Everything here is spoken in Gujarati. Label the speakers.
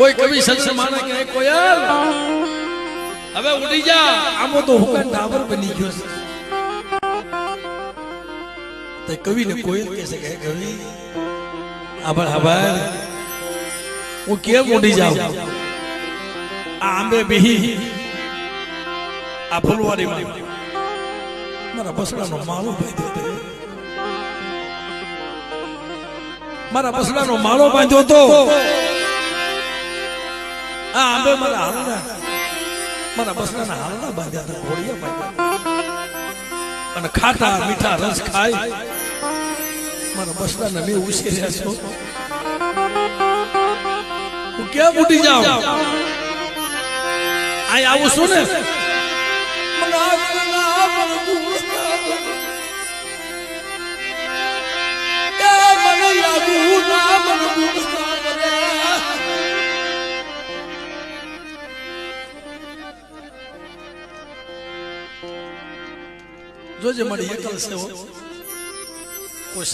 Speaker 1: કોઈ કવિ સંત માને કે કોયલ હવે ઉડી જા. આમો તો હુકમ ટાવર બની ગયો છે. તો કવિને કોયલ કહે છે કે કવિ આભાર આભાર હું કેમ ઉડી જાઉં? આ આંબે બેહી આ ફૂલવાડીમાં મારા બસડાનો માળો બાંધ્યો તો મારા બસડાનો માળો બાંધ્યો હતો. આ આંબે મારા હાલના. મારા બસના હાલના બાંધ્યા હતા ઘોડિયા બાંધ્યા. અને ખાટા મીઠા રસ ખાય મારા બસડાને મેં ઉછેર્યા છો. હું કેમ ઉઠી જાઉં? આ આવું છું ને. મને જોજે મારી એકલ સેવો કોઈ